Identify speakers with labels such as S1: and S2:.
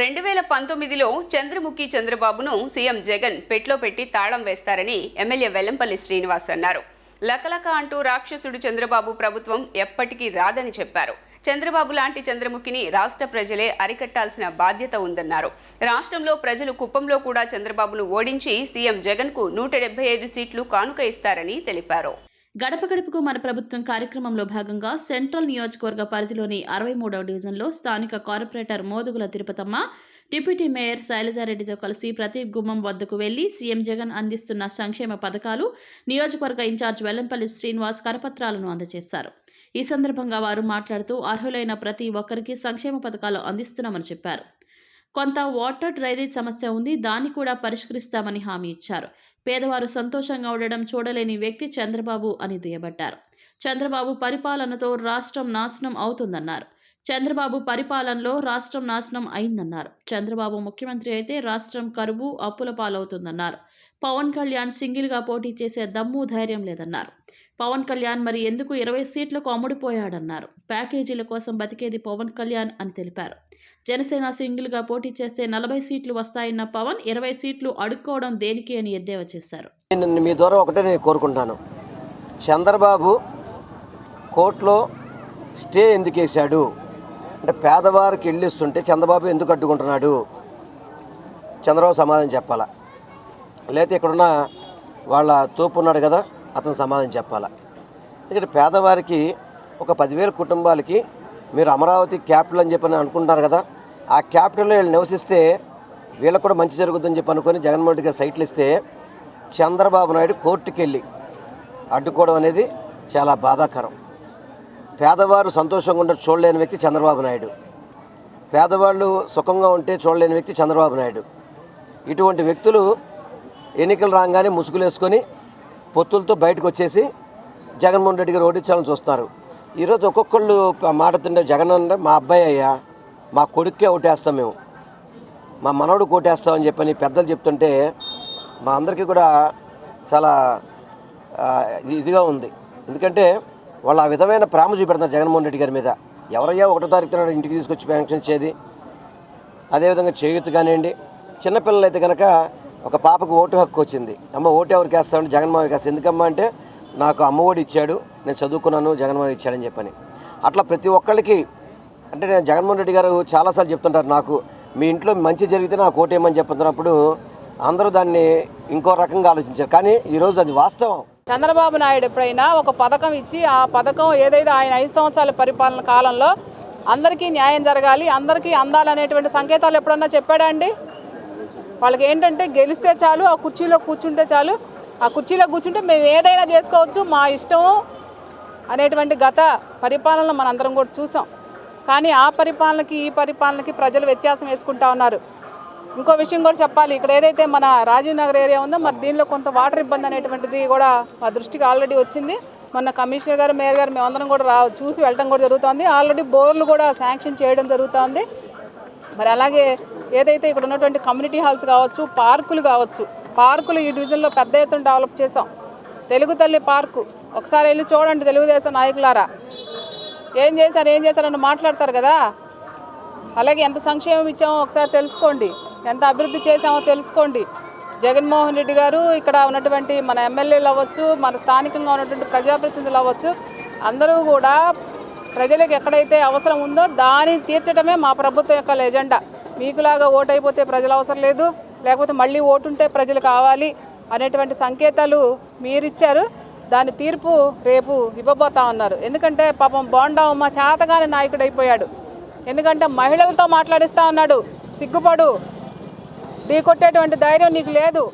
S1: రెండు వేల పంతొమ్మిదిలో చంద్రముఖి చంద్రబాబును సీఎం జగన్ పెట్లో పెట్టి తాళం వేస్తారని ఎమ్మెల్యే వెల్లంపల్లి శ్రీనివాస్ అన్నారు. లకలక అంటూ రాక్షసుడు చంద్రబాబు ప్రభుత్వం ఎప్పటికీ రాదని చెప్పారు. చంద్రబాబు లాంటి చంద్రముఖిని రాష్ట్ర ప్రజలే అరికట్టాల్సిన బాధ్యత ఉందన్నారు. రాష్ట్రంలో ప్రజలు కుప్పంలో కూడా చంద్రబాబును ఓడించి సీఎం జగన్కు నూట డెబ్బై ఐదు సీట్లు కానుక ఇస్తారని తెలిపారు.
S2: గడప గడపకు మన ప్రభుత్వం కార్యక్రమంలో భాగంగా సెంట్రల్ నియోజకవర్గ పరిధిలోని అరవై మూడవ డివిజన్లో స్థానిక corporator Modugula Tirupatamma deputy mayor శైలజారెడ్డితో కలిసి ప్రతి గుమ్మం వద్దకు వెళ్ళి సీఎం జగన్ అందిస్తున్న సంక్షేమ పథకాలు నియోజకవర్గ ఇన్ఛార్జ్ వెల్లంపల్లి శ్రీనివాస్ కరపత్రాలను అందజేశారు. ఈ సందర్భంగా వారు మాట్లాడుతూ అర్హులైన ప్రతి ఒక్కరికి సంక్షేమ పథకాలు అందిస్తున్నామని చెప్పారు. కొంత వాటర్ డ్రైనేజ్ సమస్య ఉంది దాన్ని కూడా పరిష్కరిస్తామని హామీ ఇచ్చారు. పేదవారు సంతోషంగా ఉండడం చూడలేని వ్యక్తి చంద్రబాబు అని దుయ్యబట్టారు చంద్రబాబు పరిపాలనతో రాష్ట్రం నాశనం అవుతుందన్నారు. చంద్రబాబు పరిపాలనలో రాష్ట్రం నాశనం అయిందన్నారు. చంద్రబాబు ముఖ్యమంత్రి అయితే రాష్ట్రం కరువు అప్పుల పాలవుతుందన్నారు. పవన్ కళ్యాణ్ సింగిల్గా పోటీ చేసే దమ్ము ధైర్యం లేదన్నారు. పవన్ కళ్యాణ్ మరి ఎందుకు ఇరవై సీట్లకు అమ్ముడిపోయాడన్నారు. ప్యాకేజీల కోసం బతికేది పవన్ కళ్యాణ్ అని తెలిపారు. జనసేన సింగిల్గా పోటీ చేస్తే నలభై సీట్లు వస్తాయన్న పవన్ ఇరవై సీట్లు అడుక్కోవడం దేనికి అని ఎద్దేవా చేశారు.
S3: నేను మీ ద్వారా ఒకటే నేను కోరుకుంటాను. చంద్రబాబు కోర్టులో స్టే ఎందుకు వేశాడు? అంటే పేదవారికి వెళ్ళిస్తుంటే చంద్రబాబు ఎందుకు అడ్డుకుంటున్నాడు? చంద్రబాబు సమాధానం చెప్పాలా? లేకపోతే ఇక్కడున్న వాళ్ళ తోపు ఉన్నాడు కదా? అతను సమాధానం చెప్పాలి? ఎందుకంటే పేదవారికి ఒక పదివేల కుటుంబాలకి మీరు అమరావతి క్యాపిటల్ అని చెప్పని అనుకుంటారు కదా ఆ క్యాపిటల్లో వీళ్ళు నివసిస్తే వీళ్ళకు కూడా మంచి జరుగుతుందని చెప్పి అనుకొని జగన్మోహన్ రెడ్డి గారు సైట్లు ఇస్తే చంద్రబాబు నాయుడు కోర్టుకి వెళ్ళి అడ్డుకోవడం అనేది చాలా బాధాకరం. పేదవారు సంతోషంగా ఉంటే చూడలేని వ్యక్తి చంద్రబాబు నాయుడు. పేదవాళ్ళు సుఖంగా ఉంటే చూడలేని వ్యక్తి చంద్రబాబు నాయుడు. ఇటువంటి వ్యక్తులు ఎన్నికలు రాగానే ముసుగులేసుకొని పొత్తులతో బయటకు వచ్చేసి జగన్మోహన్ రెడ్డి గారు ఓడించాలని చూస్తున్నారు ఈరోజు ఒక్కొక్కళ్ళు మాట్లాడుతుంటే జగన్ అంటే మా అబ్బాయి అయ్యా మా కొడుక్కే ఓటేస్తాం మేము. మా మనవడు కోటేస్తామని చెప్పని పెద్దలు చెప్తుంటే మా అందరికీ కూడా చాలా ఇదిగా ఉంది. ఎందుకంటే వాళ్ళు ఆ విధమైన ప్రేమ చూపెడుతున్నారు జగన్మోహన్ రెడ్డి గారి మీద. ఎవరయ్యా ఒకటో తారీఖున ఇంటికి తీసుకొచ్చి పెన్షన్ ఇచ్చేది? అదేవిధంగా చేయూత్ కానివ్వండి. చిన్నపిల్లలు అయితే కనుక ఒక పాపకు ఓటు హక్కు వచ్చింది. అమ్మ ఓటు ఎవరికి వేస్తామంటే జగన్మోహన్ వేస్తాను ఎందుకమ్మా అంటే నాకు అమ్మ ఒడి ఇచ్చాడు నేను చదువుకున్నాను జగన్మోహన్ ఇచ్చాడని చెప్పని. అట్లా ప్రతి ఒక్కళ్ళకి అంటే నేను జగన్మోహన్ రెడ్డి గారు చాలాసార్లు చెప్తుంటారు నాకు మీ ఇంట్లో మంచి జరిగితే నాకు ఓటు ఏమని చెప్తున్నప్పుడు అందరూ దాన్ని ఇంకో రకంగా ఆలోచించారు. కానీ ఈరోజు అది వాస్తవం.
S4: చంద్రబాబు నాయుడు ఎప్పుడైనా ఒక పథకం ఇచ్చి ఆ పథకం ఏదైతే ఆయన ఐదు సంవత్సరాల పరిపాలన కాలంలో అందరికీ న్యాయం జరగాలి అందరికీ అందాలనేటువంటి సంకేతాలు ఎప్పుడన్నా చెప్పాడా అండి? వాళ్ళకి ఏంటంటే గెలిస్తే చాలు ఆ కుర్చీలో కూర్చుంటే చాలు. ఆ కుర్చీలో కూర్చుంటే మేము ఏదైనా చేసుకోవచ్చు మా ఇష్టం అనేటువంటి గత పరిపాలన మనందరం కూడా చూసాం. కానీ ఆ పరిపాలనకి ఈ పరిపాలనకి ప్రజలు వ్యత్యాసం వేసుకుంటా ఉన్నారు. ఇంకో విషయం కూడా చెప్పాలి ఇక్కడ ఏదైతే మన రాజీవ్ నగర్ ఏరియా ఉందో మరి దీనిలో కొంత వాటర్ ఇబ్బంది అనేటువంటిది కూడా మా దృష్టికి ఆల్రెడీ వచ్చింది. మొన్న కమిషనర్ గారు మేయర్ గారు మేమందరం కూడా రా చూసి వెళ్ళడం కూడా జరుగుతుంది. ఆల్రెడీ బోర్లు కూడా శాంక్షన్ చేయడం జరుగుతుంది. మరి అలాగే ఏదైతే ఇక్కడ ఉన్నటువంటి కమ్యూనిటీ హాల్స్ కావచ్చు పార్కులు కావచ్చు పార్కులు ఈ డివిజన్లో పెద్ద ఎత్తున డెవలప్ చేసాం తెలుగు తల్లి పార్కు ఒకసారి వెళ్ళి చూడండి తెలుగుదేశం నాయకులారా. ఏం చేశారు ఏం చేశారని మాట్లాడతారు కదా? అలాగే ఎంత సంక్షేమం ఇచ్చామో ఒకసారి తెలుసుకోండి. ఎంత అభివృద్ధి చేశామో తెలుసుకోండి. జగన్మోహన్ రెడ్డి గారు ఇక్కడ ఉన్నటువంటి మన ఎమ్మెల్యేలు అవ్వచ్చు మన స్థానికంగా ఉన్నటువంటి ప్రజాప్రతినిధులు అవ్వచ్చు అందరూ కూడా ప్రజలకు ఎక్కడైతే అవసరం ఉందో దాన్ని తీర్చడమే మా ప్రభుత్వం యొక్క ఎజెండా మీకులాగా ఓటైపోతే ప్రజలు అవసరం లేదు. లేకపోతే మళ్ళీ ఓటు ఉంటే ప్రజలు కావాలి అనేటువంటి సంకేతాలు మీరిచ్చారు. దాని తీర్పు రేపు ఇవ్వబోతా ఉన్నారు. ఎందుకంటే పాపం బోండా ఉమ్మ చేతగాని నాయకుడు అయిపోయాడు ఎందుకంటే మహిళలతో మాట్లాడిస్తా ఉన్నాడు. సిగ్గుపడు. ఢీ కొట్టేటువంటి ధైర్యం నీకు లేదు.